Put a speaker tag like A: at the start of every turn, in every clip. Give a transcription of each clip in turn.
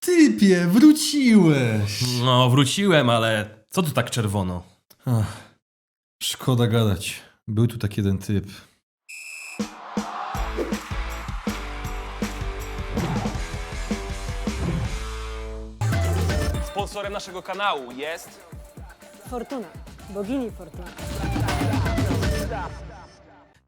A: Typie, wróciłeś!
B: No, wróciłem, ale co tu tak czerwono?
A: Ach, szkoda gadać. Był tu taki jeden typ.
B: Sponsorem naszego kanału jest...
C: Fortuna, bogini Fortuna.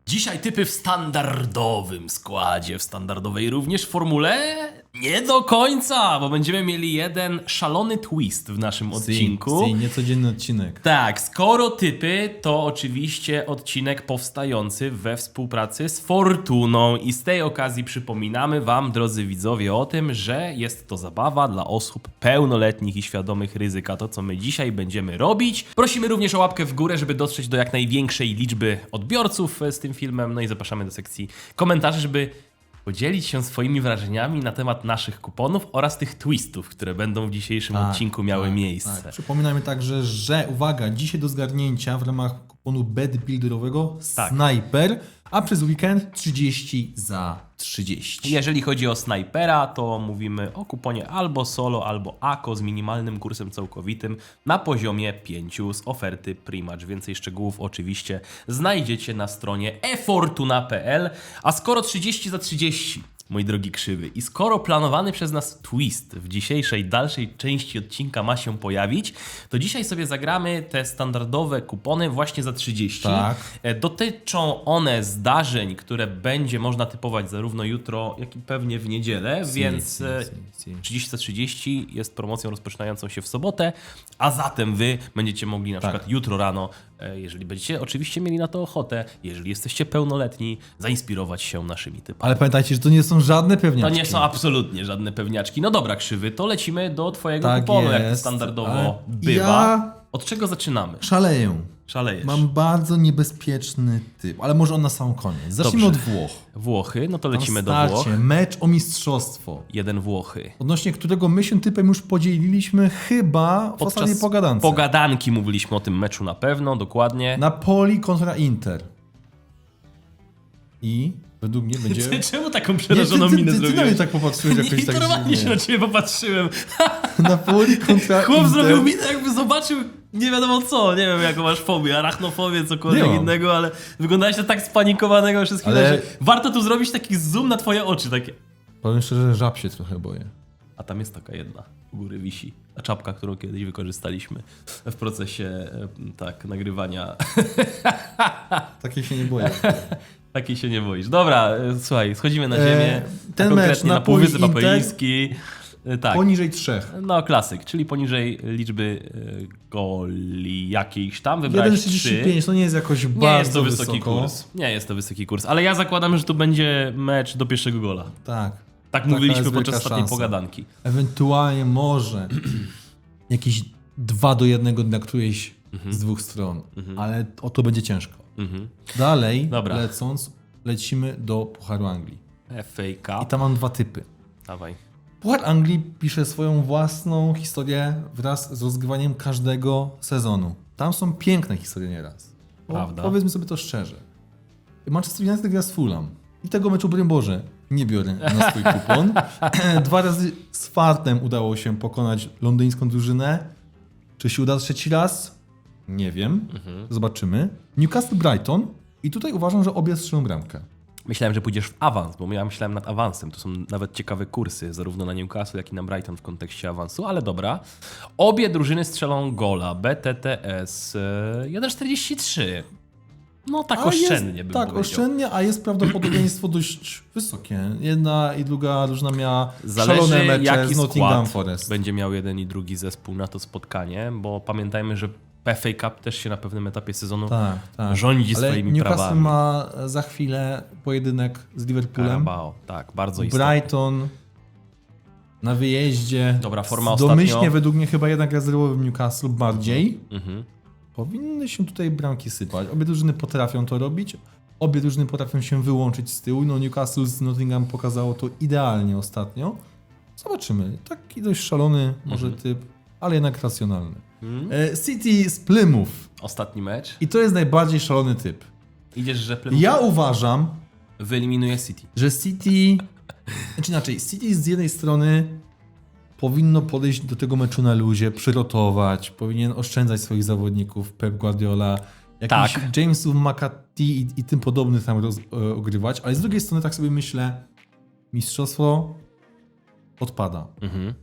B: Dzisiaj typy w standardowym składzie, w standardowej również formule? Nie do końca, bo będziemy mieli jeden szalony twist w naszym odcinku.
A: Si, niecodzienny odcinek.
B: Tak, skoro typy, to oczywiście odcinek powstający we współpracy z Fortuną i z tej okazji przypominamy Wam, drodzy widzowie, o tym, że jest to zabawa dla osób pełnoletnich i świadomych ryzyka. To, co my dzisiaj będziemy robić. Prosimy również o łapkę w górę, żeby dotrzeć do jak największej liczby odbiorców e, z tym filmem. No i zapraszamy do sekcji komentarzy, żeby podzielić się swoimi wrażeniami na temat naszych kuponów oraz tych twistów, które będą w dzisiejszym
A: Tak,
B: odcinku miały
A: tak,
B: miejsce.
A: Tak. Przypominamy także, że uwaga, dzisiaj do zgarnięcia w ramach kuponu bed builderowego
B: Tak.
A: Sniper, a przez weekend 30 za 30.
B: Jeżeli chodzi o snajpera, to mówimy o kuponie albo solo, albo AKO z minimalnym kursem całkowitym na poziomie 5 z oferty Primatch. Więcej szczegółów oczywiście znajdziecie na stronie efortuna.pl. A skoro 30 za 30, mój drogi krzywy, i skoro planowany przez nas twist w dzisiejszej dalszej części odcinka ma się pojawić, to dzisiaj sobie zagramy te standardowe kupony właśnie za 30.
A: Tak.
B: E, Dotyczą one zdarzeń, które będzie można typować zarówno jutro, jak i pewnie w niedzielę, więc
A: si,
B: e,
A: si, si.
B: 30 za 30 jest promocją rozpoczynającą się w sobotę, a zatem wy będziecie mogli na
A: Tak.
B: przykład jutro rano, jeżeli będziecie oczywiście mieli na to ochotę, jeżeli jesteście pełnoletni, zainspirować się naszymi typami.
A: Ale pamiętajcie, że to nie są żadne
B: To
A: pewniaczki.
B: nie są absolutnie żadne pewniaczki. No dobra, krzywy, to lecimy do twojego
A: Tak
B: kuponu, jak to
A: jest,
B: standardowo
A: ale
B: bywa.
A: ja-
B: Od czego zaczynamy?
A: Szaleję.
B: Szalejesz.
A: Mam bardzo niebezpieczny typ, ale może on na sam koniec. Zacznijmy
B: Dobrze.
A: od Włoch.
B: Włochy, no to lecimy do Włoch.
A: Mecz o mistrzostwo.
B: Jeden Włochy.
A: Odnośnie którego my się typem już podzieliliśmy chyba w ostatniej pogadance.
B: pogadanki mówiliśmy o tym meczu na pewno, dokładnie.
A: Napoli kontra Inter. I według mnie będzie...
B: Ty czemu taką przerażoną
A: ty, ty,
B: minę
A: ty, ty na
B: zrobiłeś?
A: mnie tak popatrzyłeś jakoś tak
B: normalnie się
A: dziwnie.
B: na ciebie popatrzyłem.
A: Napoli kontra
B: Chłop
A: Inter.
B: zrobił minę jakby zobaczył nie wiadomo co, nie wiem jaką masz fobię, arachnofobię, cokolwiek
A: Nie mam.
B: innego, ale wyglądałeś na tak spanikowanego chwilę,
A: Ale-
B: że warto tu zrobić taki zoom na twoje oczy, takie.
A: Powiem szczerze, że żab się trochę boję.
B: A tam jest taka jedna, u góry wisi. Ta czapka, którą kiedyś wykorzystaliśmy w procesie, e, tak, nagrywania.
A: Takiej się nie boję.
B: Takiej się nie boisz. Dobra, e, słuchaj, schodzimy na
A: E,
B: ziemię.
A: ten
B: a
A: mecz
B: na Półwysep
A: Inter-
B: Apeliński. E, Tak.
A: Poniżej trzech.
B: No, klasyk, czyli poniżej liczby e, goli jakiejś tam. Wybrałeś 3.
A: 1,35 to nie jest jakoś
B: Nie
A: bardzo
B: jest to wysoki
A: wysoko.
B: kurs. Nie jest to wysoki kurs, ale ja zakładam, że tu będzie mecz do pierwszego gola.
A: Tak.
B: Tak mówiliśmy podczas ostatniej
A: szansa.
B: pogadanki.
A: Ewentualnie może jakieś 2 do 1 dla którejś z dwóch stron. Ale o to będzie ciężko.
B: Mhm.
A: Dalej,
B: Dobra.
A: lecąc, lecimy do Pucharu Anglii.
B: FA
A: I
B: Cup.
A: tam mam dwa typy.
B: Dawaj.
A: Puchar Anglii pisze swoją własną historię wraz z rozgrywaniem każdego sezonu. Tam są piękne historie nieraz.
B: Prawda.
A: Powiedzmy sobie to szczerze. Manchester United gra z Fulham. I tego meczu, broń Boże, nie biorę na swój kupon. Dwa razy z fartem udało się pokonać londyńską drużynę. Czy się uda trzeci raz? Nie wiem.
B: Mhm.
A: Zobaczymy. Newcastle Brighton. I tutaj uważam, że obie strzelą bramkę.
B: Myślałem, że pójdziesz w awans, bo ja myślałem nad awansem. To są nawet ciekawe kursy, zarówno na Newcastle, jak i na Brighton w kontekście awansu, ale dobra. Obie drużyny strzelą gola. BTTS e, 1,43. No tak
A: A
B: oszczędnie
A: jest,
B: bym
A: Tak,
B: powiedział.
A: oszczędnie, a jest prawdopodobieństwo dość wysokie. Jedna i druga drużyna miała
B: Zależy
A: szalone mecze
B: jaki
A: z Nottingham Forest.
B: będzie miał jeden i drugi zespół na to spotkanie, bo pamiętajmy, że FA Cup też się na pewnym etapie sezonu
A: Tak, tak.
B: rządzi
A: Ale
B: swoimi
A: Newcastle
B: prawami.
A: ma za chwilę pojedynek z Liverpoolem.
B: Carabao, tak, bardzo istotny.
A: Brighton na wyjeździe.
B: Dobra, forma
A: Domyślnie
B: ostatnio.
A: według mnie chyba jednak rezerwowy Newcastle bardziej.
B: Mhm.
A: Powinny się tutaj bramki sypać. Obie drużyny potrafią to robić. Obie drużyny potrafią się wyłączyć z tyłu. No Newcastle z Nottingham pokazało to idealnie ostatnio. Zobaczymy. Taki dość szalony może
B: Mhm.
A: typ, ale jednak racjonalny. E, City z Plymouth.
B: Ostatni mecz.
A: I to jest najbardziej szalony typ.
B: Idziesz, że Plymouth
A: Ja uważam,
B: wyeliminuje City.
A: że City... Znaczy inaczej, City z jednej strony powinno podejść do tego meczu na luzie, przyrotować, powinien oszczędzać swoich zawodników, Pep Guardiola, jakichś
B: Tak.
A: Jamesów, McAtee i, i tym podobnych tam roz, e, ogrywać, ale z drugiej strony tak sobie myślę, mistrzostwo odpada.
B: Mhm.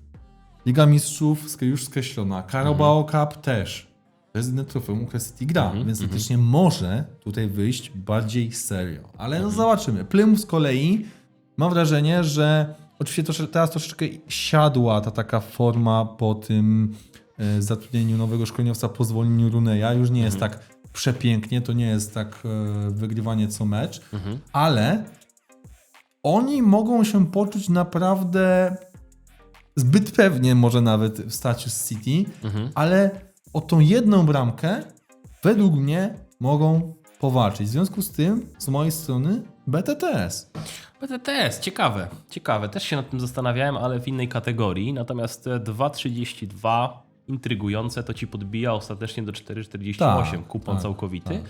A: Liga Mistrzów już skreślona, Carabao Cup też. Prezydent trofeum, które City gra,
B: Mhm,
A: więc faktycznie może tutaj wyjść bardziej serio. Ale no zobaczymy. Plymouth z kolei mam wrażenie, że oczywiście trosze, teraz troszeczkę siadła ta taka forma po tym e, zatrudnieniu nowego szkoleniowca po zwolnieniu Runeya. Już nie jest tak przepięknie, to nie jest tak e, wygrywanie co mecz,
B: Mhm.
A: ale oni mogą się poczuć naprawdę zbyt pewnie, może nawet w starciu z City,
B: Mhm.
A: ale o tą jedną bramkę według mnie mogą powalczyć. W związku z tym, z mojej strony, BTTS.
B: BTTS, ciekawe, ciekawe. Też się nad tym zastanawiałem, ale w innej kategorii. Natomiast e, 2,32 intrygujące to ci podbija ostatecznie do 4,48
A: Tak,
B: kupon
A: tak,
B: całkowity.
A: tak.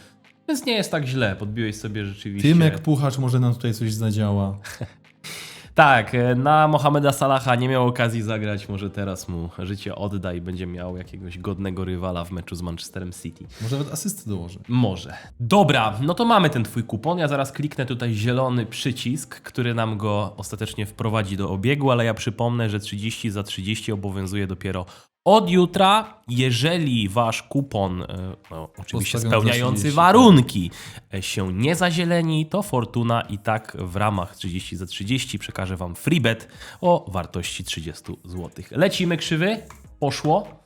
B: Więc nie jest tak źle. Podbiłeś sobie rzeczywiście.
A: Tymek Puchacz może nam tutaj coś zadziała.
B: Tak, e, na Mohameda Salaha nie miał okazji zagrać. Może teraz mu życie odda i będzie miał jakiegoś godnego rywala w meczu z Manchesterem City.
A: Może nawet asysty dołoży.
B: Może. Dobra, no to mamy ten twój kupon. Ja zaraz kliknę tutaj zielony przycisk, który nam go ostatecznie wprowadzi do obiegu, ale ja przypomnę, że 30 za 30 obowiązuje dopiero od jutra. Jeżeli wasz kupon, e, no, oczywiście spełniający
A: 30,
B: warunki, e, się nie zazieleni, to Fortuna i tak w ramach 30 za 30 przekaże wam freebet o wartości 30 zł. Lecimy krzywy. Poszło.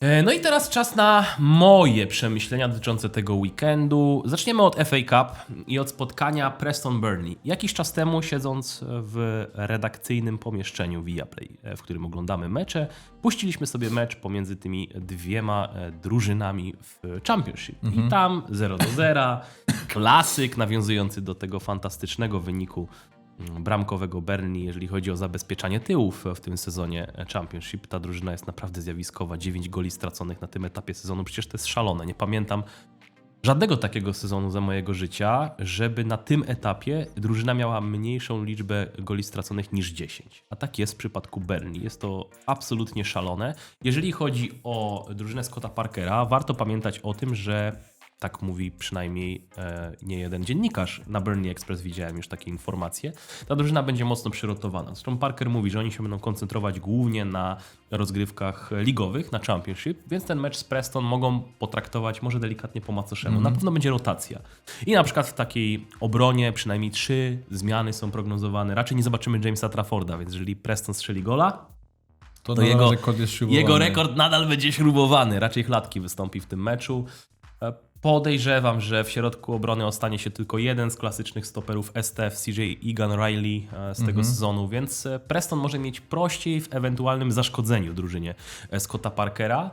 B: E, No i teraz czas na moje przemyślenia dotyczące tego weekendu. Zaczniemy od FA Cup i od spotkania Preston Burnley. Jakiś czas temu, siedząc w redakcyjnym pomieszczeniu Viaplay, e, w którym oglądamy mecze, puściliśmy sobie mecz pomiędzy tymi dwiema e, drużynami w Championship. I tam 0 do 0, klasyk nawiązujący do tego fantastycznego wyniku bramkowego Burnley, jeżeli chodzi o zabezpieczanie tyłów w tym sezonie Championship. Ta drużyna jest naprawdę zjawiskowa. 9 goli straconych na tym etapie sezonu. Przecież to jest szalone. Nie pamiętam żadnego takiego sezonu za mojego życia, żeby na tym etapie drużyna miała mniejszą liczbę goli straconych niż 10. A tak jest w przypadku Burnley. Jest to absolutnie szalone. Jeżeli chodzi o drużynę Scotta Parkera, warto pamiętać o tym, że tak mówi przynajmniej e, nie jeden dziennikarz. Na Burnley Express widziałem już takie informacje. Ta drużyna będzie mocno przyrotowana. Zresztą Parker mówi, że oni się będą koncentrować głównie na rozgrywkach ligowych, na Championship, więc ten mecz z Preston mogą potraktować może delikatnie po macoszemu. Na pewno będzie rotacja. I na przykład w takiej obronie przynajmniej trzy zmiany są prognozowane. Raczej nie zobaczymy Jamesa Trafforda, więc jeżeli Preston strzeli gola,
A: To,
B: To jego- jego rekord nadal będzie śrubowany. Raczej Chlatki wystąpi w tym meczu. Podejrzewam, że w środku obrony ostanie się tylko jeden z klasycznych stoperów STF, CJ Egan Riley e, z tego sezonu, więc e, Preston może mieć prościej w ewentualnym zaszkodzeniu drużynie e, Scotta Parkera.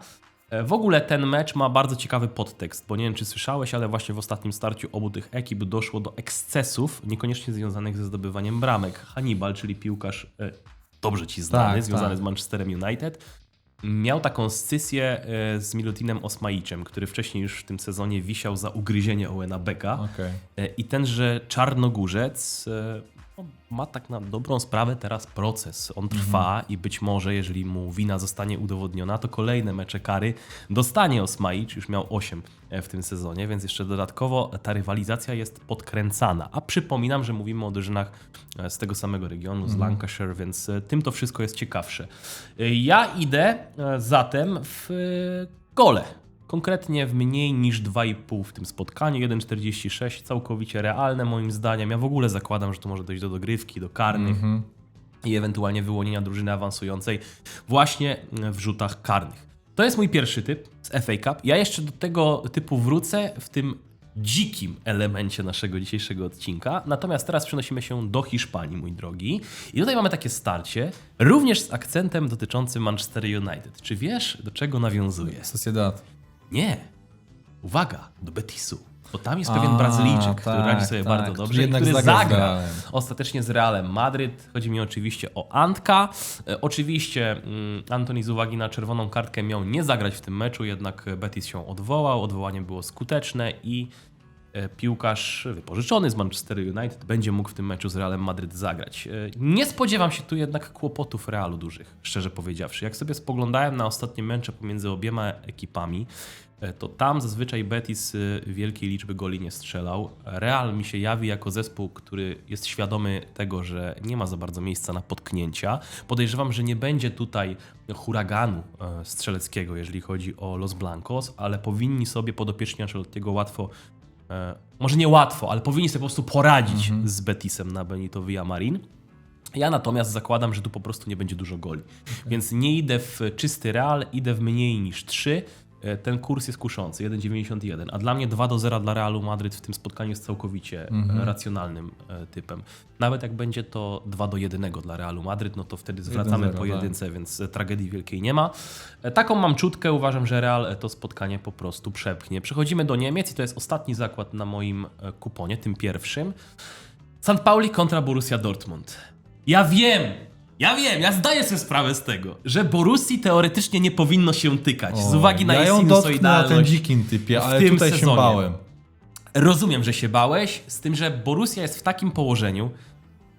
B: W ogóle ten mecz ma bardzo ciekawy podtekst, bo nie wiem czy słyszałeś, ale właśnie w ostatnim starciu obu tych ekip doszło do ekscesów, niekoniecznie związanych ze zdobywaniem bramek. Hannibal, czyli piłkarz dobrze ci znany,
A: Tak,
B: związany
A: tak.
B: z Manchesterem United, miał taką scysję e, z Milutinem Osmaiczem, który wcześniej już w tym sezonie wisiał za ugryzienie Owena Becka.
A: Okej.
B: E, I tenże Czarnogórzec e, ma tak na dobrą sprawę teraz proces. On trwa i być może, jeżeli mu wina zostanie udowodniona, to kolejne mecze kary dostanie Osmaicz. Już miał 8 w tym sezonie, więc jeszcze dodatkowo ta rywalizacja jest podkręcana. A przypominam, że mówimy o drużynach e, z tego samego regionu, z Lancashire, więc e, tym to wszystko jest ciekawsze. E, Ja idę e, zatem w e, gole. Konkretnie w mniej niż 2,5 w tym spotkaniu, 1,46 całkowicie realne moim zdaniem. Ja w ogóle zakładam, że to może dojść do dogrywki, do karnych i ewentualnie wyłonienia drużyny awansującej właśnie w rzutach karnych. To jest mój pierwszy typ z FA Cup. Ja jeszcze do tego typu wrócę w tym dzikim elemencie naszego dzisiejszego odcinka. Natomiast teraz przenosimy się do Hiszpanii, mój drogi. I tutaj mamy takie starcie, również z akcentem dotyczącym Manchester United. Czy wiesz, do czego nawiązuje?
A: Sociedad.
B: Nie. Uwaga, do Betisu. Bo tam jest pewien
A: A,
B: Brazylijczyk, który
A: tak,
B: radzi sobie
A: tak,
B: bardzo
A: który
B: dobrze
A: jednak
B: który
A: zagra
B: ostatecznie z Realem Madryt. Chodzi mi oczywiście o Antka. E, oczywiście mm, Antoni z uwagi na czerwoną kartkę miał nie zagrać w tym meczu, jednak Betis się odwołał. Odwołanie było skuteczne i piłkarz wypożyczony z Manchester United będzie mógł w tym meczu z Realem Madryt zagrać. E, Nie spodziewam się tu jednak kłopotów Realu dużych, szczerze powiedziawszy. Jak sobie spoglądałem na ostatnie mecze pomiędzy obiema ekipami, e, to tam zazwyczaj Betis wielkiej liczby goli nie strzelał. Real mi się jawi jako zespół, który jest świadomy tego, że nie ma za bardzo miejsca na potknięcia. Podejrzewam, że nie będzie tutaj huraganu e, strzeleckiego, jeżeli chodzi o Los Blancos, ale powinni sobie podopieczni Ancelottiego łatwo e, może nie łatwo, ale powinni sobie po prostu poradzić z Betisem na Benito Villamarin. Ja natomiast zakładam, że tu po prostu nie będzie dużo goli. Więc nie idę w czysty real, idę w mniej niż 3. E, Ten kurs jest kuszący, 1,91. A dla mnie 2 do 0 dla Realu Madryt w tym spotkaniu jest całkowicie e, racjonalnym e, typem. Nawet jak będzie to 2 do 1 dla Realu Madryt, no to wtedy zwracamy
A: 1-0,
B: po
A: tak.
B: jedynce, więc e, tragedii wielkiej nie ma. Taką mam czutkę, uważam, że Real to spotkanie po prostu przepchnie. Przechodzimy do Niemiec i to jest ostatni zakład na moim kuponie, tym pierwszym. St. Pauli kontra Borussia Dortmund. Ja wiem, ja wiem, ja zdaję sobie sprawę z tego, że Borussii teoretycznie nie powinno się tykać z uwagi na
A: ja
B: jej
A: ją dotknę ten
B: sinusoidalność.
A: dzikim typie,
B: w
A: ale
B: tym
A: tutaj się
B: sezonie.
A: bałem.
B: Rozumiem, że się bałeś, z tym, że Borussia jest w takim położeniu,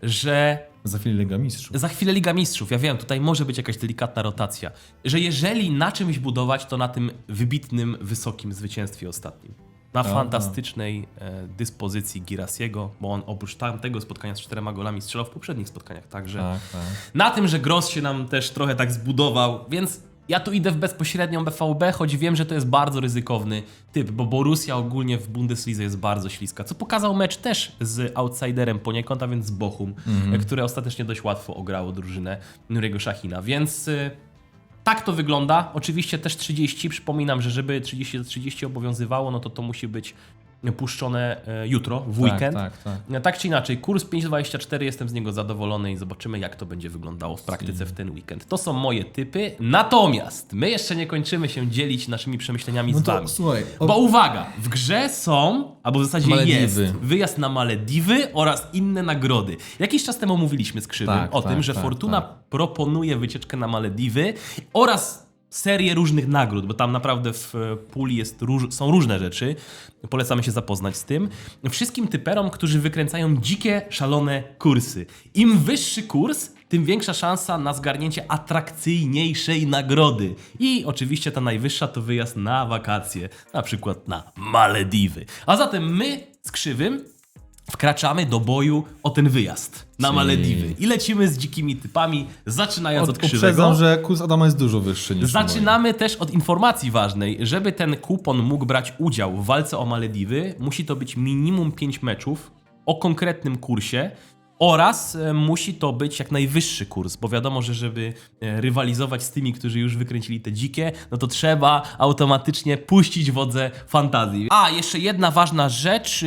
B: że
A: Za chwilę Liga Mistrzów.
B: za chwilę Liga Mistrzów, ja wiem, tutaj może być jakaś delikatna rotacja, że jeżeli na czymś budować, to na tym wybitnym, wysokim zwycięstwie ostatnim. Na
A: Aha.
B: fantastycznej e, dyspozycji Girasiego, bo on oprócz tamtego spotkania z czterema golami strzelał w poprzednich spotkaniach, także
A: Tak, tak.
B: na tym, że Gross się nam też trochę tak zbudował, więc ja tu idę w bezpośrednią BVB, choć wiem, że to jest bardzo ryzykowny typ, bo Borussia ogólnie w Bundeslidze jest bardzo śliska, co pokazał mecz też z outsiderem poniekąd, a więc z Bochum, które ostatecznie dość łatwo ograło drużynę Nuriego Szachina, więc y, tak to wygląda. Oczywiście też 30, przypominam, że żeby 30 za 30 obowiązywało, no to to musi być puszczone e, jutro, w weekend.
A: Tak, tak,
B: No, Tak czy inaczej, kurs 5,24 jestem z niego zadowolony i zobaczymy, jak to będzie wyglądało w praktyce w ten weekend. To są moje typy. Natomiast my jeszcze nie kończymy się dzielić naszymi przemyśleniami
A: No
B: z wami.
A: słuchaj, o-
B: Bo uwaga, w grze są, albo w zasadzie
A: Malediwy.
B: jest wyjazd na Malediwy oraz inne nagrody. Jakiś czas temu mówiliśmy z Krzywym
A: Tak,
B: o
A: tak,
B: tym, że
A: tak,
B: Fortuna
A: tak.
B: proponuje wycieczkę na Malediwy oraz serię różnych nagród, bo tam naprawdę w e, puli jest róż, są różne rzeczy. Polecamy się zapoznać z tym. Wszystkim typerom, którzy wykręcają dzikie, szalone kursy. Im wyższy kurs, tym większa szansa na zgarnięcie atrakcyjniejszej nagrody. I oczywiście ta najwyższa to wyjazd na wakacje, na przykład na Malediwy. A zatem my z Krzywym wkraczamy do boju o ten wyjazd na Malediwy. I lecimy z dzikimi typami, zaczynając od,
A: Od,
B: Krzywego.
A: że kurs Adama jest dużo wyższy niż
B: Zaczynamy też od informacji ważnej. Żeby ten kupon mógł brać udział w walce o Malediwy, musi to być minimum 5 meczów o konkretnym kursie oraz e, musi to być jak najwyższy kurs, bo wiadomo, że żeby e, rywalizować z tymi, którzy już wykręcili te dzikie, no to trzeba automatycznie puścić wodze fantazji. A, jeszcze jedna ważna rzecz.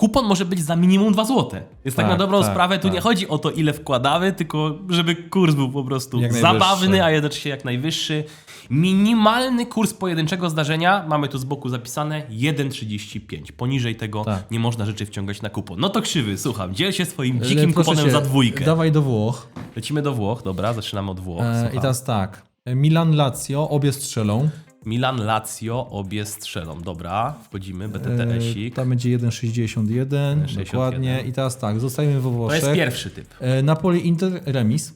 B: Kupon może być za minimum 2 zł. Jest tak,
A: Tak,
B: na dobrą
A: tak,
B: sprawę, tu
A: tak.
B: nie chodzi o to, ile wkładamy, tylko żeby kurs był po prostu
A: Jak najwyższy.
B: zabawny, a jednocześnie jak najwyższy. Minimalny kurs pojedynczego zdarzenia, mamy tu z boku zapisane 1,35. Poniżej tego
A: Tak.
B: nie można rzeczy wciągać na kupon. No to krzywy, słucham, dziel się swoim dzikim
A: proszę
B: kuponem
A: cię,
B: za dwójkę.
A: Dawaj do Włoch.
B: Lecimy do Włoch, dobra, zaczynamy od Włoch.
A: E,
B: słucham.
A: I teraz tak. Milan Lazio, obie strzelą.
B: Milan, Lazio, obie strzelą. Dobra, wchodzimy,
A: E,
B: BTTS-ik.
A: Tam będzie 1,61.
B: 1,61.
A: Dokładnie. I teraz tak, zostajemy we
B: To
A: Włoszech.
B: jest pierwszy typ.
A: E, Napoli Inter remis.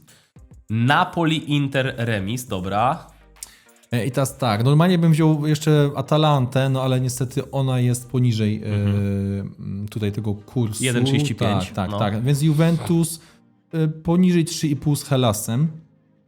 B: Napoli, Inter, remis, dobra.
A: E, I teraz tak, normalnie bym wziął jeszcze Atalantę, no ale niestety ona jest poniżej e, m, tutaj tego kursu.
B: 1,35,
A: Tak, tak,
B: no.
A: tak. Więc Juventus e, poniżej 3,5 z Helasem.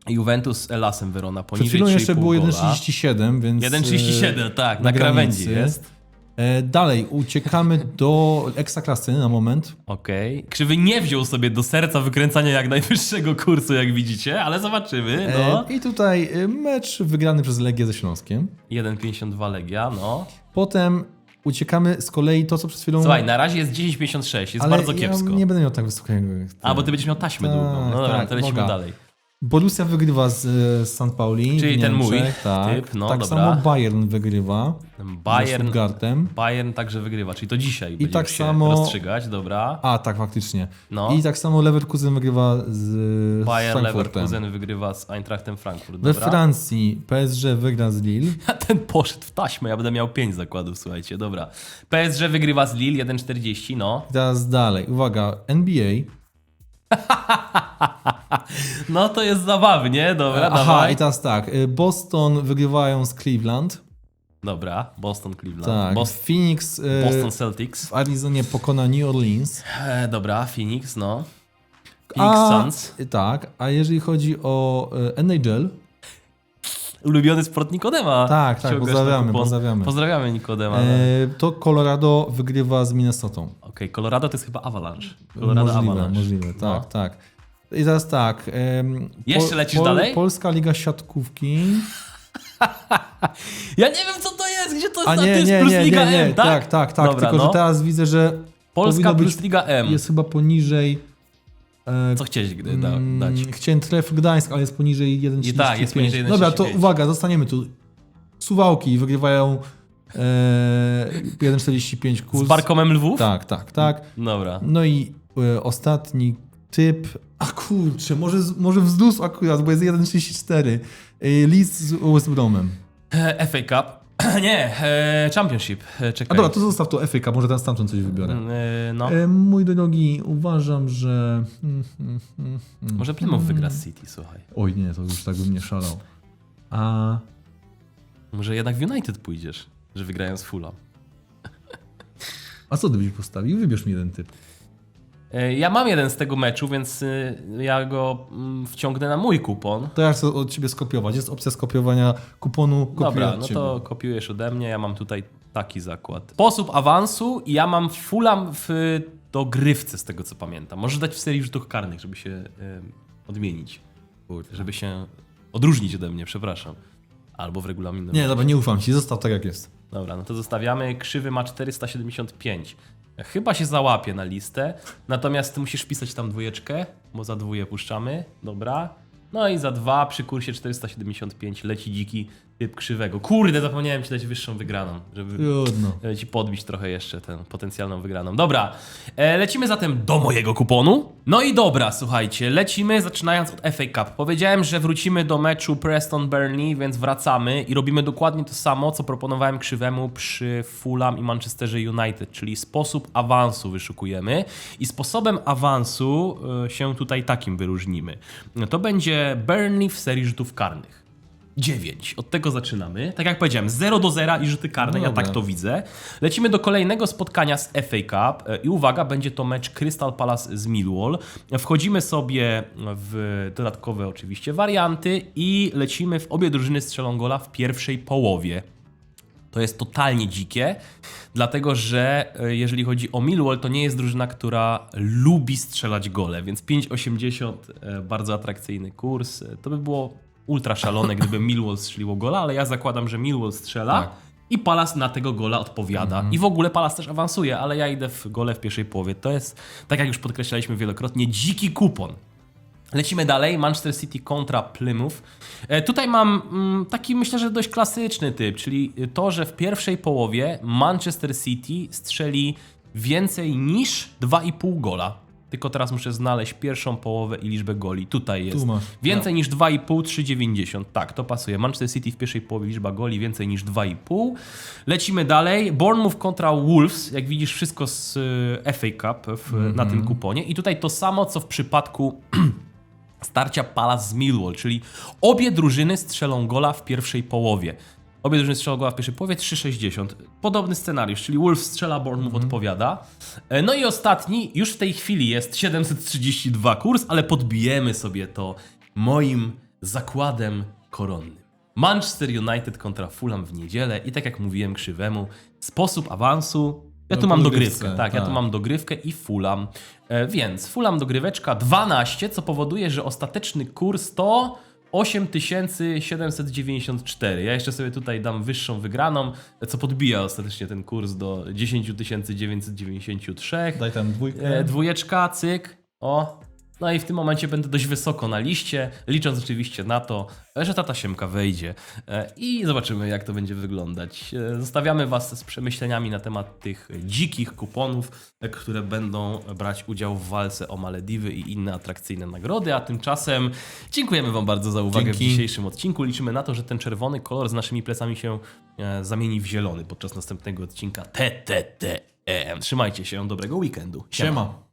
B: Juventus z Elasem Verona
A: Przed
B: poniżej
A: chwilą jeszcze
B: 3,5
A: było
B: gola.
A: 1,37, więc...
B: 1,37,
A: e,
B: tak, na,
A: na
B: krawędzi jest.
A: E, dalej, uciekamy do Ekstraklasy na moment.
B: Okej. Krzywy nie wziął sobie do serca wykręcania jak najwyższego kursu, jak widzicie, ale zobaczymy. No.
A: E, I tutaj mecz wygrany przez Legię ze Śląskiem.
B: 1,52 Legia, no.
A: Potem uciekamy z kolei to, co przed chwilą...
B: Słuchaj, na razie jest 10,56, jest
A: ale
B: bardzo
A: ja
B: kiepsko.
A: nie będę miał tak wysokiego.
B: A, bo ty będziesz miał taśmę
A: Tak,
B: długą. No dobra,
A: tak,
B: to lecimy dalej.
A: Borussia wygrywa z, z St. Pauli.
B: Czyli ten mój
A: tak.
B: typ, no
A: tak
B: dobra.
A: samo Bayern wygrywa. z
B: Bayern,
A: Stuttgartem.
B: Bayern także wygrywa, czyli to dzisiaj I będziemy
A: tak
B: się
A: samo-
B: rozstrzygać, dobra.
A: A, tak, faktycznie.
B: No.
A: I tak samo Leverkusen wygrywa z, z
B: Bayern
A: Frankfurtem.
B: Leverkusen wygrywa z Eintrachtem Frankfurt,
A: We
B: dobra.
A: Francji PSG wygra z Lille.
B: A ten poszedł w taśmę, ja będę miał 5 zakładów, słuchajcie, dobra. PSG wygrywa z Lille 1,40, no.
A: I teraz dalej. Uwaga, NBA.
B: No to jest zabawnie, dobra,
A: Aha,
B: dawaj.
A: i teraz tak. y, Boston wygrywają z Cleveland.
B: Dobra, Boston, Cleveland.
A: Tak.
B: Boston,
A: Phoenix y,
B: Boston Celtics.
A: w Arizonie pokona New Orleans.
B: E, dobra, Phoenix, no. Phoenix
A: A,
B: Suns.
A: y, Tak, a jeżeli chodzi o NHL,
B: Ulubiony sport Nikodema.
A: Tak, tak, pozdrawiamy, pozdrawiamy.
B: Pozdrawiamy Nikodema.
A: y, to Colorado wygrywa z Minnesotą.
B: Okej, Colorado to jest chyba Avalanche. Colorado
A: Możliwe,
B: Avalanche.
A: możliwe, tak,
B: No.
A: tak. I teraz tak.
B: Jeszcze lecisz dalej?
A: Polska Liga Siatkówki.
B: Ja nie wiem, co to jest, gdzie to jest,
A: A nie,
B: jest
A: nie,
B: plus
A: nie,
B: Liga
A: nie, nie.
B: M, tak?
A: Tak, tak, tak.
B: Dobra,
A: Tylko,
B: no.
A: że teraz widzę, że
B: Polska plus
A: być-
B: Liga M.
A: jest chyba poniżej. e,
B: Co chciałeś gdy da,
A: mm,
B: dać?
A: Chciałem tref Gdańsk, ale jest poniżej 1,35.
B: I tak, jest poniżej
A: Dobra, to
B: 1,35.
A: uwaga, zostaniemy tu. Suwałki wygrywają e, 1,45 kurs.
B: Z Barkomem Lwów?
A: Tak, tak, tak.
B: Dobra.
A: No i e, ostatni typ. A kurczę, może, może wzdłuż akurat, bo jest 1,34. E, Leeds z West Bromem.
B: E, FA Cup. nie, e, Championship. E,
A: A
B: czekaj.
A: dobra, to zostaw to FA, może teraz stamtąd coś wybiorę.
B: E, no.
A: Mój drogi, uważam, że... mm, mm, mm, mm.
B: Może Plymouth wygra z City, słuchaj.
A: Oj nie, to już tak bym nie szalał. A...
B: Może jednak w United pójdziesz, że wygrają z Fulham.
A: A co ty byś postawił? Wybierz mi jeden typ.
B: E, Ja mam jeden z tego meczu, więc y, ja go mm, wciągnę na mój kupon.
A: To ja chcę od ciebie skopiować. Jest opcja skopiowania kuponu. Kopiuję
B: Dobra, no to kopiujesz ode mnie, ja mam tutaj taki zakład. Sposób awansu i ja mam Fulham w dogrywce z tego co pamiętam. Możesz dać w serii rzutów karnych, żeby się y, odmienić. Żeby się odróżnić ode mnie, przepraszam. Albo w regulaminie.
A: Nie, dobra, nie ufam ci. Zostaw tak jak jest.
B: Dobra, no to zostawiamy. Krzywy ma 475. Chyba się załapie na listę. Natomiast ty musisz wpisać tam dwójeczkę, bo za dwóje puszczamy. Dobra. No i za dwa przy kursie 475 leci dziki typ krzywego. Kurde, zapomniałem ci dać wyższą wygraną, żeby
A: Trudno.
B: ci podbić trochę jeszcze tę potencjalną wygraną. Dobra, e, lecimy zatem do mojego kuponu. No i dobra, słuchajcie, lecimy zaczynając od FA Cup. Powiedziałem, że wrócimy do meczu Preston Burnley, więc wracamy i robimy dokładnie to samo, co proponowałem krzywemu przy Fulham i Manchesterze United, czyli sposób awansu wyszukujemy i sposobem awansu e, się tutaj takim wyróżnimy. To będzie Burnley w serii rzutów karnych. 9. Od tego zaczynamy. Tak jak powiedziałem, 0 do 0 i rzuty karne,
A: No
B: ja tak to widzę. Lecimy do kolejnego spotkania z FA Cup e, i uwaga, będzie to mecz Crystal Palace z Millwall. Wchodzimy sobie w dodatkowe oczywiście warianty i lecimy w obie drużyny strzelą gola w pierwszej połowie. To jest totalnie dzikie, dlatego że e, jeżeli chodzi o Millwall, to nie jest drużyna, która lubi strzelać gole, więc 5,80 e, bardzo atrakcyjny kurs. To by było ultra szalone, gdyby Millwall strzeliło gola, ale ja zakładam, że Millwall strzela
A: Tak.
B: i Palas na tego gola odpowiada. I w ogóle Palas też awansuje, ale ja idę w gole w pierwszej połowie. To jest, tak jak już podkreślaliśmy wielokrotnie, dziki kupon. Lecimy dalej, Manchester City kontra Plymouth. E, tutaj mam mm, taki myślę, że dość klasyczny typ, czyli to, że w pierwszej połowie Manchester City strzeli więcej niż 2,5 gola. Tylko teraz muszę znaleźć pierwszą połowę i liczbę goli. Tutaj jest.
A: Tu masz.
B: Więcej niż 2,5, 3,90. Tak, to pasuje. Manchester City w pierwszej połowie liczba goli więcej niż 2,5. Lecimy dalej. Bournemouth kontra Wolves. Jak widzisz, wszystko z y, FA Cup w, na tym kuponie. I tutaj to samo, co w przypadku starcia Palace z Millwall, czyli obie drużyny strzelą gola w pierwszej połowie. Obie drużyny strzelą gola w pierwszej połowie 3,60. Podobny scenariusz, czyli Wolves strzela, Bournemouth odpowiada. E, No i ostatni, już w tej chwili jest 732 kurs, ale podbijemy sobie to moim zakładem koronnym. Manchester United kontra Fulham w niedzielę i tak jak mówiłem krzywemu, sposób awansu. Ja
A: No,
B: tu
A: po
B: mam
A: dogrywce,
B: dogrywkę, tak, ja tu
A: tak.
B: mam dogrywkę i Fulham. E, więc Fulham dogryweczka 12, co powoduje, że ostateczny kurs to 8794. Ja jeszcze sobie tutaj dam wyższą wygraną, co podbija ostatecznie ten kurs do 10993.
A: Daj tam dwójkę.
B: E, dwójeczka, cyk. O, No i w tym momencie będę dość wysoko na liście, licząc oczywiście na to, że ta tasiemka wejdzie e, i zobaczymy jak to będzie wyglądać. E, Zostawiamy Was z przemyśleniami na temat tych dzikich kuponów, e, które będą brać udział w walce o Malediwy i inne atrakcyjne nagrody, a tymczasem dziękujemy Wam bardzo za uwagę
A: Dzięki.
B: w dzisiejszym odcinku. Liczymy na to, że ten czerwony kolor z naszymi plecami się zamieni w zielony podczas następnego odcinka TTT. Trzymajcie się, dobrego weekendu.
A: Siema.